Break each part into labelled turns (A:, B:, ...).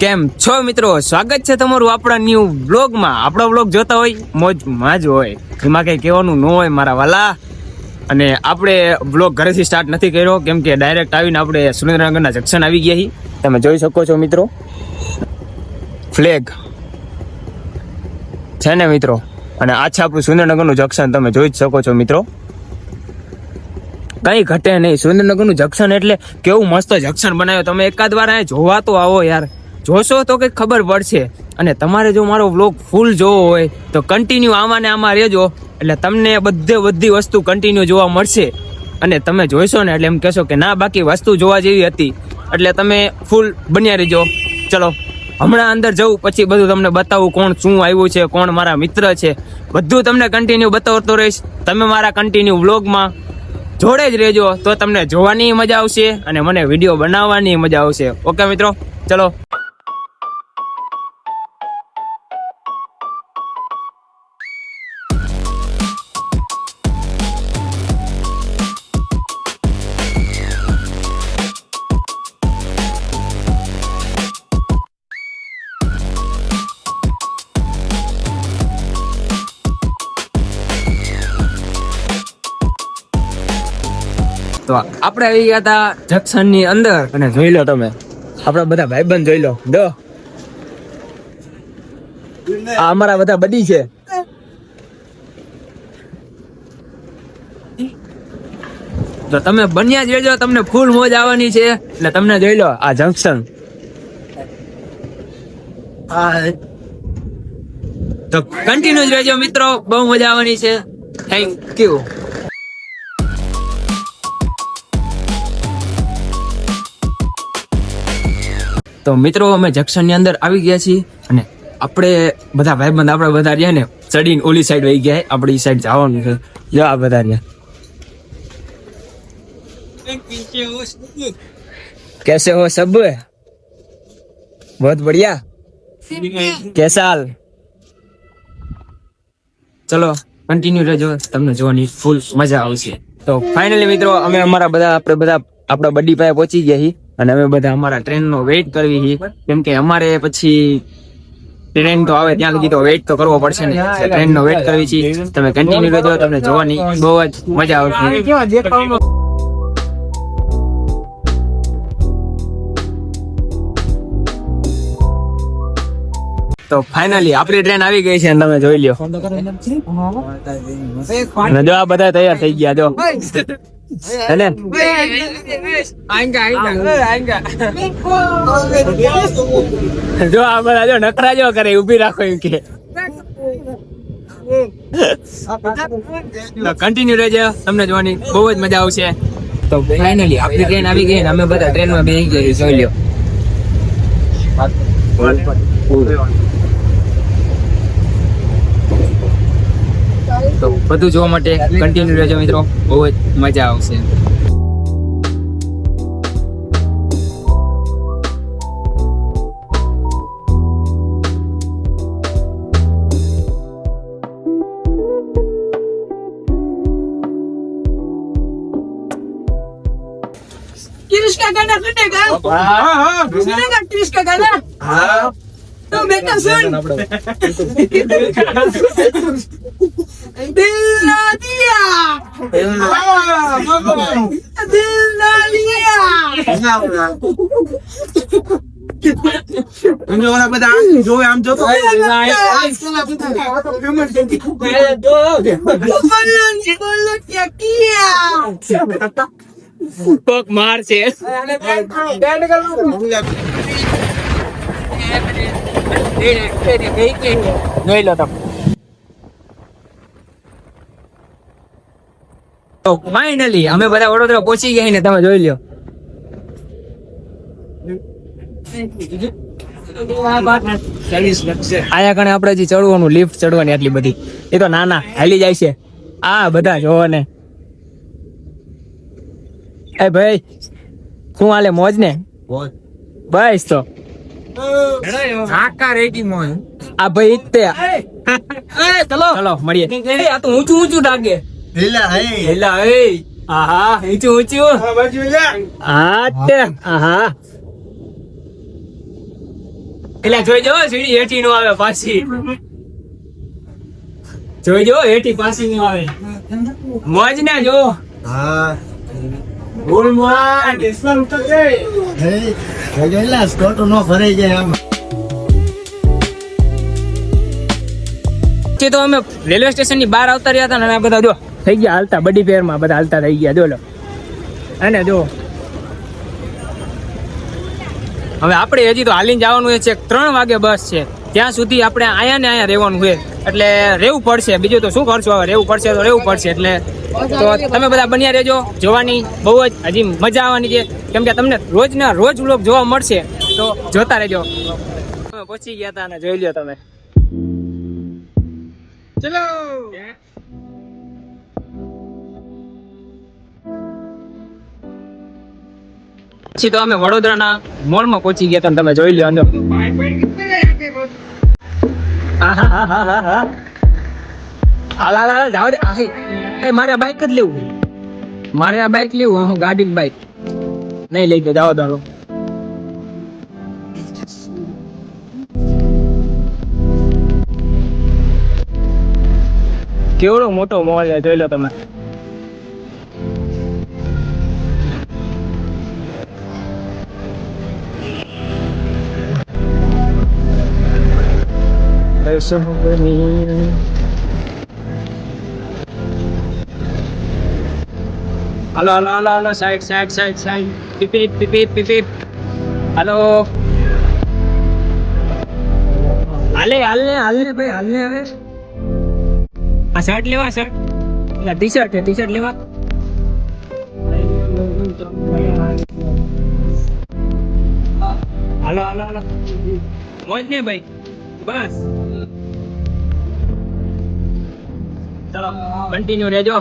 A: કેમ છો મિત્રો? સ્વાગત છે તમારું આપણા ન્યુ બ્લોગમાં આપણો બ્લોગ જોતા હોય મોજમાં જ હોય. એમાં કંઈ કહેવાનું ન હોય મારા વાલા. અને આપણે બ્લોગ ઘરેથી સ્ટાર્ટ નથી કર્યો, કેમ કે ડાયરેક્ટ આવીને આપણે સુરેન્દ્રનગરના જંકશન આવી ગયા છીએ. તમે જોઈ શકો છો મિત્રો. ફ્લેગ છે ને મિત્રો? અને આ છે આપણું સુરેન્દ્રનગરનું જંકશન તમે જોઈ જ શકો છો મિત્રો. કઈ ઘટે નહીં. સુરેન્દ્રનગરનું જંકશન એટલે કેવું મસ્ત જંકશન બનાવ્યો. તમે એકાદ વાર જોવા તો આવો યાર. જોશો તો કંઈક ખબર પડશે. અને તમારે જો મારો વ્લોગ ફૂલ જોવો હોય, તો કન્ટિન્યુ આમાં ને આમાં રહેજો. એટલે તમને બધે બધી વસ્તુ કન્ટિન્યુ જોવા મળશે. અને તમે જોઈશો ને એટલે એમ કહેશો કે ના, બાકી વસ્તુ જોવા જેવી હતી. એટલે તમે ફૂલ બન્યા રહેજો. ચલો, હમણાં અંદર જવું પછી બધું તમને બતાવું કોણ શું આવ્યું છે, કોણ મારા મિત્ર છે. બધું તમને કન્ટિન્યુ બતાવતો રહીશ. તમે મારા કન્ટિન્યુ વ્લોગમાં જોડે જ રહેજો, તો તમને જોવાની મજા આવશે અને મને વીડિયો બનાવવાની મજા આવશે. ઓકે મિત્રો, ચલો. તો આપણે આવી ગયા હતા જંકશનની અંદર. અને જોઈ લો તમે. આપણા બધા ભાઈબંધ જોઈ લો. દો આ અમારા બધા બડી છે. તો તમે બન્યા જ રહેજો. તમને ફૂલ મોજ આવવાની છે. એટલે તમને જોઈ લો આ જંકશન. તો કન્ટિન્યુ જ રહેજો મિત્રો. બહુ મજા આવવાની છે. થેન્ક યુ તો મિત્રો, અમે જંક્શનની અંદર આવી ગયા છીએ અને આપણે બધા ભાઈ બંધ આપણે બધા રહ્યા ને, ચડીને ઓલી સાઈડ વહી ગયા આપણે એ સાઈડ જવાનું છે. જો આ બધા રહ્યા. કેસે હો સબ? બહુ બઢિયા. કેસા હાલ? ચલો કન્ટિન્યુ રહેજો. તમને જોવાની ફૂલ મજા આવશે. તો ફાઇનલી મિત્રો, અમે અમારા બધા, આપણે બધા, આપણા બડી પાસે પહોંચી ગયા છીએ. અને અમે બધા અમારા ટ્રેનનો વેઇટ કરવી છીએ કેમ કે અમારે પછી ટ્રેન તો આવે ત્યાં સુધી તો વેઇટ તો કરવો પડશે ને. ટ્રેનનો વેઇટ કરવી છીએ તમે કન્ટિન્યુ રહેજો તમને જોવાની બહુ જ મજા આવશે. તો ફાઇનલી આપણી ટ્રેન આવી ગઈ છે અને તમે જોઈ લ્યો. જો આ બધા તૈયાર થઈ ગયા જો. જો આ બધા જો નખરા જો કરે ઊભી રાખો એમ કે. કન્ટિન્યુ રહેજો, તમને જોવાની બહુ જ મજા આવશે. તો ફાઇનલી આપણી ટ્રેન આવી ગઈ ને અમે બધા ટ્રેનમાં બેસી ગયા જોઈ લ્યો. બધું જોવા માટે કન્ટિન્યુ રહેજો મિત્રો બહુ જ મજા આવશે
B: तीस का गाना सुनेगा सुनेगा तीस का गाना तो बेटा सुन de la día. De la día. Yo voy a meter
A: a mi joven, yo voy a meter a
C: mi joven, yo
A: voy a
C: meter a mi
A: joven, yo voy
B: a meter a
A: mi joven, yo
B: voy
A: a
C: meter
A: finally અમે બધા વડોદરા પહોંચી ગયા ને તમે જોઈ લ્યો. આયા કણે આપણે જે ચડવાનું લિફ્ટ ચડવાની આટલી બધી. એ તો નાના હાલી જાય છે. આ બધા જોવો ને. એ ભાઈ શું હાલે મોજ ને? બસ તો. આ ભાઈ ચલો. ચલો મળીએ. આ તો ઊંચું ઊંચું ડાગે એલા એ આહા ઊંચું ઊંચું. હા તે આહા. એટલે જોઈજો હો, સીડી હેઠી નો આવે પાછી. જોઈજો હેઠી પાછી નો આવે. મોજ ને જો.
C: હા.
A: ગુલમાન
C: હે જોઈલા સ્કોટો નો ભરાઈ જાય આમ.
A: તો અમે રેલવે સ્ટેશનની બહાર આવતા રહ્યા હતા ને અમે બધા જો થઈ ગયા હાલતા બડી પેરમાં બધા હાલતા થઈ ગયા જોલો અને જો હવે આપણે હજી તો હાલીને જવાનું છે ત્રણ વાગે બસ છે. ત્યાં સુધી આપણે આયા ને આયા રહેવાનું છે. એટલે રહેવું પડશે બીજું તો શું કરશું હવે? રહેવું પડશે તો રહેવું પડશે એટલે તો તમે બધા બન્યા રહેજો જોવાની બહુ જ હજી મજા આવવાની છે. કેમ કે તમને રોજના રોજ વ્લોગ જોવા મળશે તો જોતા રહેજો. પહોંચી ગયા હતા અને જોઈ લો તમે. ચલો! પછી તો અમે વડોદરાના મોલમાં પહોંચી ગયા તમે જોઈ લ્યો અંદર. જાવ મારે આ બાઈક જ લેવું મારે આ બાઈક લેવું, હું ગાડી બાઈક નહીં લઈ જાઓ દાડો કેવડો મોટો મોલ જોઈ લો તમે. હાલો હલો હાલો હાલો સાઈડ સાઈડ સાઈડ સાઈડ પીપીપ પીપીપ પીપીપ હલો, હાલે હાલને હાલને ભાઈ હાલને હવે. આ શર્ટ લેવા shirt T shirt T shirt લેવા. હાલો હાલો હાલો. મોજ ને ભાઈ. બસ. ચલો કન્ટિન્યુ રહેજો.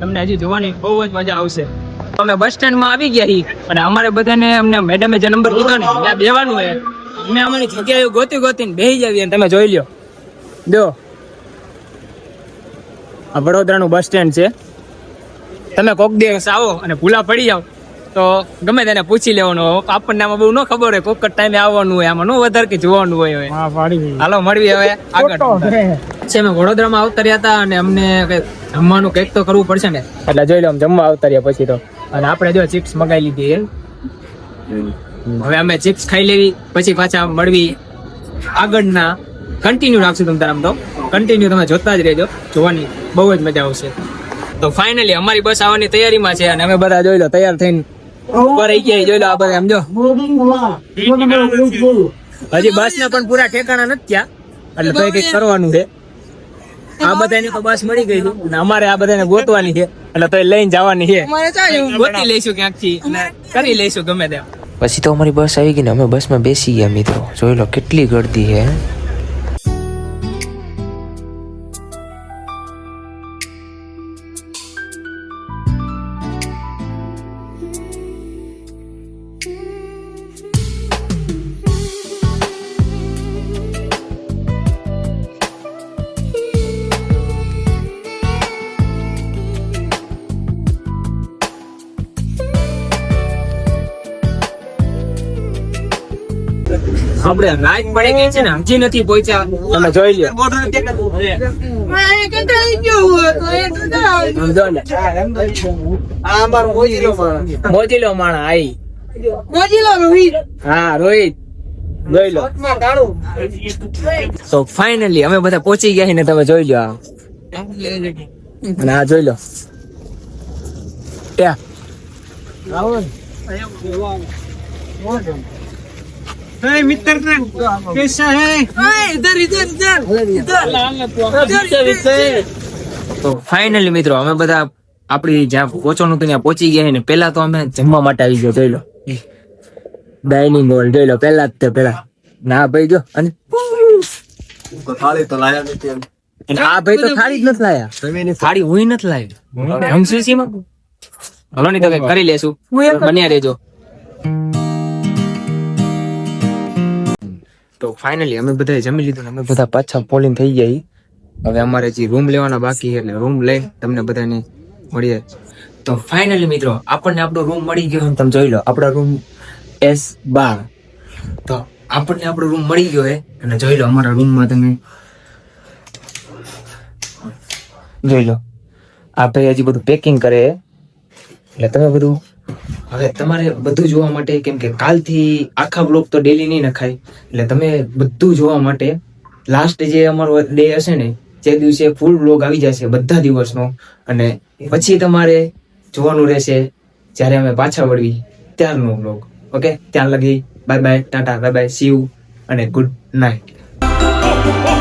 A: તમને હજી જોવાની બહુ જ મજા આવશે. અમે બસ સ્ટેન્ડમાં આવી ગયા અને અમારે બધાને અમને મેડમે જે નંબર કીધો ને ત્યાં બેવાનું હોય અમે અમારી જગ્યાએ ગોતી ગોતીને બેસી જઈએ તમે જોઈ લ્યો. જો. આ વડોદરાનું બસ સ્ટેન્ડ છે. તમે કોક દિવસ આવો અને ભૂલા પડી જાઓ. તો ગમે તેને પૂછી લેવાનું આપણને આમાં બહુ ન ખબર હોય કોક ટાઈમે આવવાનું હોય. આમાં ન વધારે કે જોવાનું હોય હાલો મળવી હવે આગળ. છે, અમે વડોદરામાં આવતા હતા અને અમને જમવાનું કંઈક તો કરવું પડશે ને. એટલે જોઈ લો જમવા આવતા રહ્યા પછી તો. અને આપણે જો ચિપ્સ મગાવી લીધી હવે અમે ચિપ્સ ખાઈ લેવી, પછી પાછા મળવી આગળના. કન્ટિન્યુ રાખશું તમે તારામ તો. કન્ટિન્યુ તમે જોતા જ રહેજો. જોવાની બહુ જ મજા આવશે. તો ફાઇનલી અમારી બસ આવવાની તૈયારીમાં છે અને અમે બધા જોઈ લો, તૈયાર થઈને ઉપર આવી ગયા જોઈ લો આ બધા સમજો હજી બસ ને પણ પૂરા ઠેકાણા નથી ત્યાં એટલે તો કંઈક કરવાનું છે. આ બધાની તો બસ મળી ગઈ છે. અમારે આ બધાને ગોતવાની છે. એટલે તો લઈને જવાની છે. ગોતી લઈશું ક્યાંકથી કરી લઈશું ગમે તેમ.
D: પછી તો અમારી બસ આવી ગઈ ને અમે બસમાં બેસી ગયા મિત્રો. જોઈ લો કેટલી ગળતી છે
A: આપણે રાત પડી ગઈ છે ને, હજી નથી પહોંચ્યા. તમે જોઈ લ્યો.
C: મોજી માણસ
A: માણા આઈ
B: મોજીલો રોહિત
A: હા, રોહિત. લો. તો ફાઇનલી અમે બધા પહોંચી ગયા ને તમે જોઈ લો આ. જોઈ લો. ત્યાં.
B: ઇધર
A: તો ફાઇનલી મિત્રો અમે બધા આપણી જ્યાં પહોંચવાનું હતું ત્યાં પહોંચી ગયા ને પેલા તો અમે જમવા માટે આવી ગયો જોઈ લો. ડાઇનિંગ હોલ જોઈ લો પેલા જ તે પેલા ના ભાઈ જો અને
C: થાળી તો લાયા નથી
A: આ ભાઈ તો થાળી જ નથી લાયા.
C: તમે
A: થાળી હું નથી લાવી. હલો તો કરી લેશું. બન્યા રહેજો. તો ફાઇનલી અમે બધા જમી લીધું અમે બધા પાછા પોલિંગ થઈ ગયા હવે અમારે જે રૂમ લેવાના બાકી એટલે રૂમ લઈ તમને બધાને મળીએ. તો ફાઇનલી મિત્રો, આપણને આપણો રૂમ મળી ગયો તમે જોઈ લો, આપણો રૂમ એસ બાર. તો આપણને આપણો રૂમ મળી ગયો હે, અને જોઈ લો અમારા રૂમમાં તમે જોઈ લો. આ ભાઈ હજી બધું પેકિંગ કરે. એટલે તમે બધું હવે તમારે બધું જોવા માટે, કેમ કે કાલથી આખા બ્લોગ તો ડેલી નહીં નખાય. એટલે તમે બધું જોવા માટે લાસ્ટ જે અમારો ડે હશે ને, જે દિવસે ફૂલ બ્લોગ આવી જશે બધા દિવસનો, અને પછી તમારે જોવાનું રહેશે જ્યારે અમે પાછા વળવી ત્યારનો બ્લોગ ઓકે ત્યાં લગી bye bye tata bye bye see you અને ગુડ નાઇટ